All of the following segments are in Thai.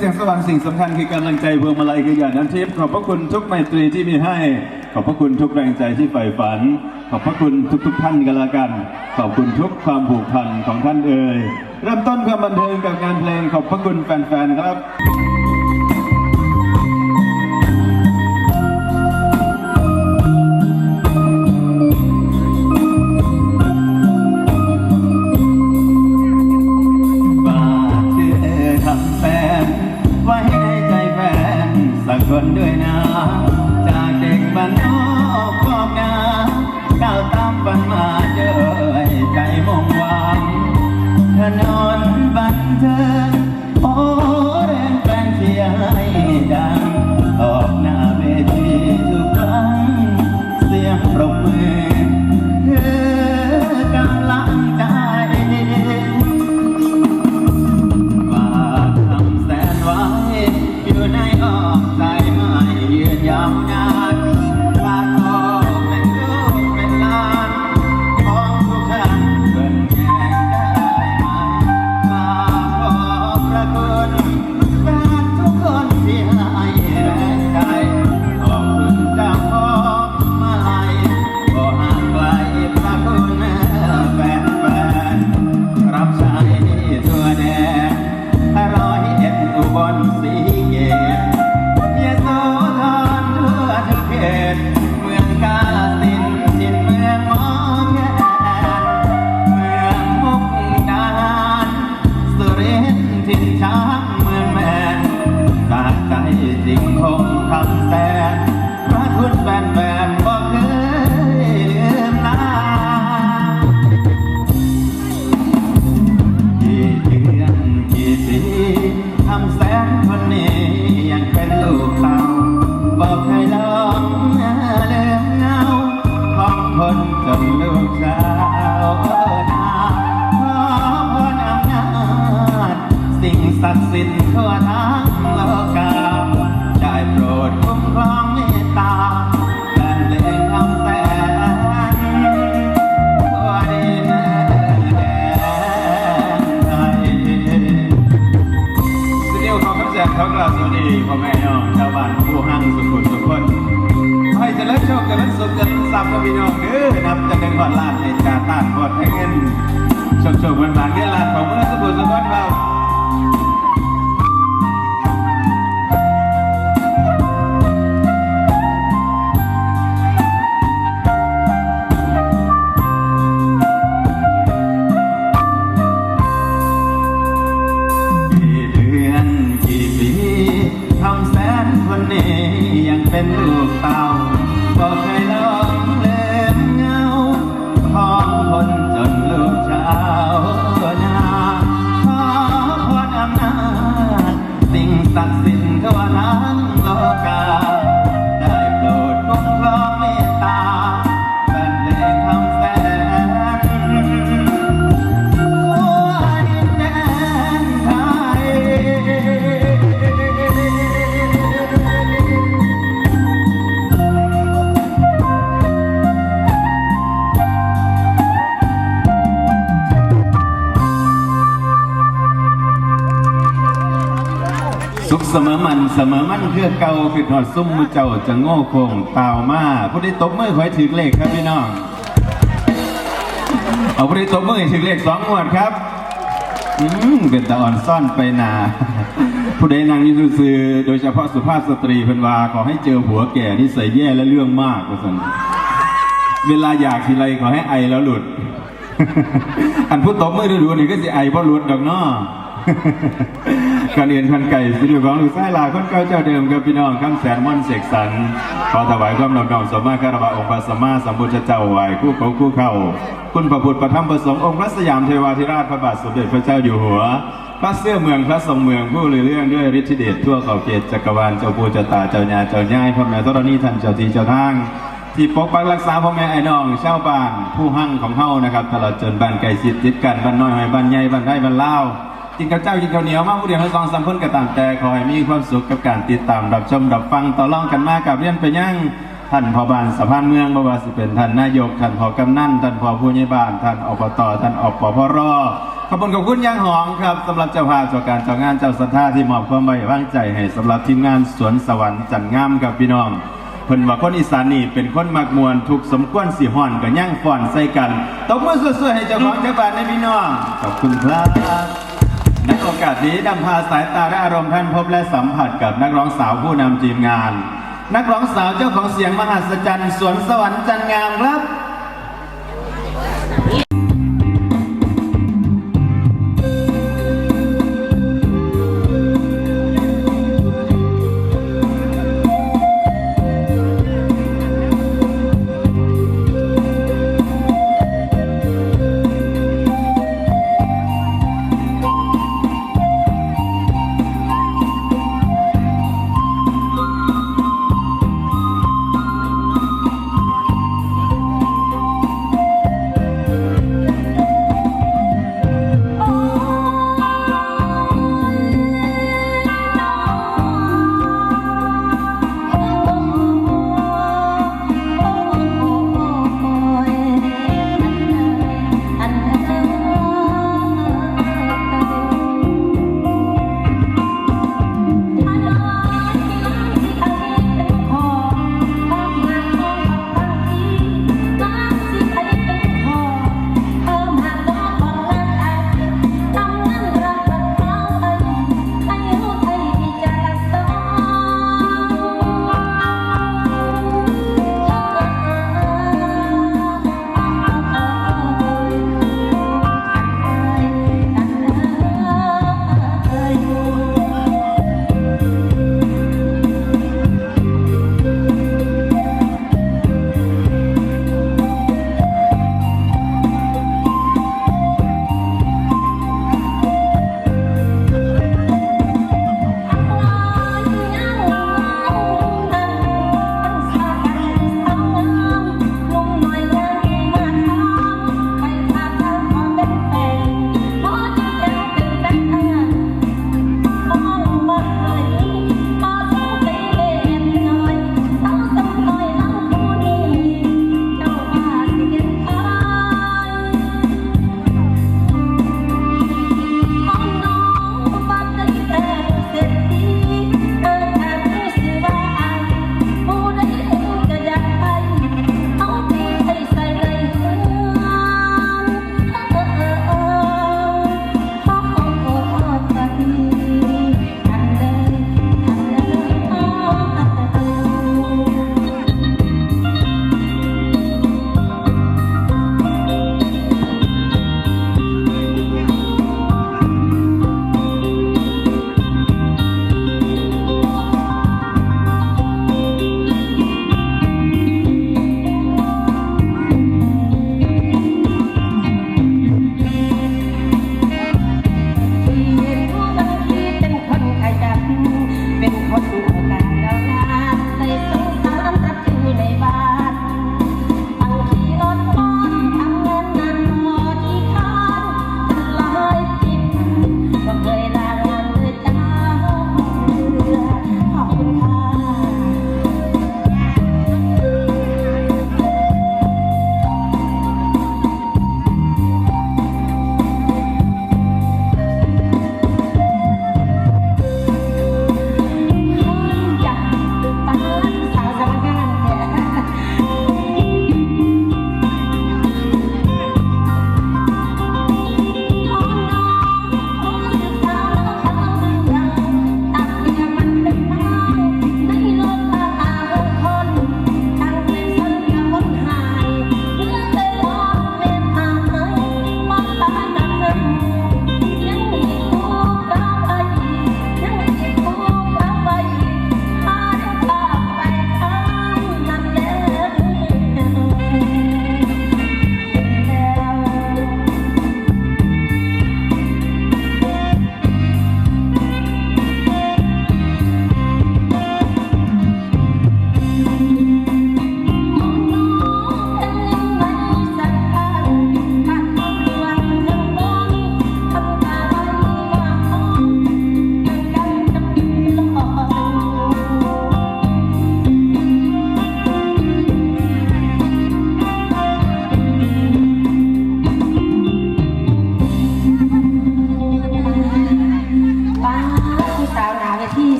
เสียงสว่างสิ่งสำคัญคือกำลังใจพวงมาลัยคืออย่างน้ำทิพย์ขอบพระคุณทุกไมตรีที่มีให้ ขอบพระคุณทุกแรงใจที่ใฝ่ฝัน ขอบพระคุณทุก ๆ ท่านกันละกัน ขอบคุณทุกความผูกพันของท่านเอ่ยเริ่มต้นความบันเทิงกับงานเพลงขอบพระคุณแฟนๆครับ พ่อแม่น้องชาวบ้านผู้หั่งสุขุมทุกคนขอให้เจริญโชคเจริญสุขเจริญทรัพย์กับพี่น้องเด้อนับจะเป็นขอดลาดในกาตาดขอดให้เงินโชคโชควันบานเงินลาดของเมื่อสุขุมสุขคนเรา ยั สุขเสมอมันเสมอมันเพื่อเก่าคือถอดซุ้มมือเจ้าจะโง่โคงเต่ามาผู้ได้ตบมือขอให้ถือเลขครับพี่น้องเอาผู้ได้ตบมือให้ถือเลขสองงวดครับอืมเป็นตาอ่อนซ่อนไปหนาผู้ใดนางยินซื่อโดยเฉพาะสุภาพสตรีเพิ่นว่าขอให้เจอผัวแก่ที่ใส่แย่และเรื่องมากว่าสันเวลาอยากทีไรขอให้ไอแล้วหลุด อันผู้ตบมือดูๆนี่ก็สิไอเพราะหลุดดอกเนาะ การเรียนพันไก่สิริของลูกไส้ลาคนเก่าเจ้าเดิมกับพี่น้องคำแสนม่อนเสกสรรขอถวายความนอบน้อมสมมาคารวะองค์พระสัมมาสัมพุทธเจ้าไหวคู่เขาคู่เข้าคุณพระพุทธพระธรรมพระสงฆ์องค์พระสยามเทวาธิราชพระบาทสมเด็จพระเจ้าอยู่หัว พระเสื้อเมืองพระทรงเมืองผู้ลือเรื่องด้วยฤทธิเดชทั่วเขาเขตจักรวาลเจ้าปูเจ้าตาเจ้าญาเจ้าย่ายพ่อแม่ธรณีท่านเจ้าทีเจ้าทางที่ปกปักรักษาพ่อแม่ไอ้น้องเช่าบ้านผู้หั่งของเฮานะครับ ตลอดจนบ้านไก่ชิดติดกันบ้านน้อยหอยบ้านใหญ่บ้านไร่บ้านเล่า กินข้าวเจ้ากินข้าวเหนียวมากผู้เดียวให้สองสามคนธ์ก็ตามแต่ขอให้มีความสุขกับการติดตามรับชมรับฟังต่อรองกันมากกับเรียนไปยังท่านพอบานสะพานเมืองบวาสิเป็นท่านนายกท่านพอกำนันท่านพ่อผู้ใหญ่บ้านท่านอบตท่านอปพรขอบคุณขอบคุณอยังหองครับสำหรับเจ้าภาพเจ้าการเจ้างานเจ้าสัทธาที่มอบความไว้วางใจให้สำหรับทีมงานสวนสวรรค์จันงามกับพี่น้องเพิ่นว่าคนอีสานนี่เป็นคนมักมวนทุกสมควรสิฮ้อนกับย่างฟ้อนใส่กันตบมือสวยๆให้เจ้าของเจ้าบ้านในพี่น้องขอบคุณครับ ในโอกาสนี้นำพาสายตาและอารมณ์ท่านพบและสัมผัสกับนักร้องสาวผู้นำทีมงาน นักร้องสาวเจ้าของเสียงมหัศจรรย์สวนสวรรค์จันงามครับ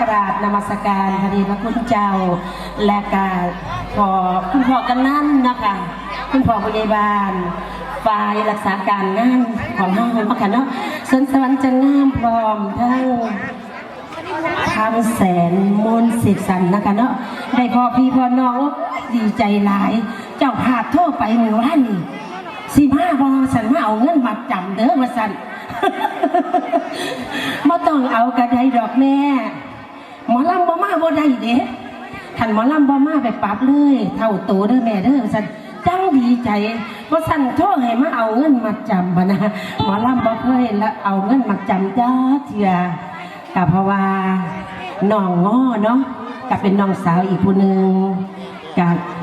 กราบนมัสการพระเดชพระคุณเจ้า และกาขอคุณพ่อกันนั่นนะคะ คุณพ่อพยาบาลฝ่ายรักษาการงานของห้องนาะค่ะเนาะส่วนสวรรค์จะงามพร้อมทั้งทำแสนมนเสกสรรนะคะเนาะได้พอพี่พอน้องดีใจหลาย เจ้าภาพโทษไปเมื่อวานนี่สิมาบอสันมาเอาเงินมาจำเด้อมาสันมาต้องเอากระไดดอกแม่ หมอลำบ่มาบ่ได้เด้ท่านหมอลำบ่มาไปปรับเลย เท่าโตเด้อแม่เด้อสันจังดีใจว่าสันโทษให้มาเอาเงินมาจำบะนะหมอลำบ่เคยละเอาเงินมาจำจ้าเทียก็เพราะว่าน้องง้อเนาะก็เป็นน้องสาวอีกผู้หนึ่งกับ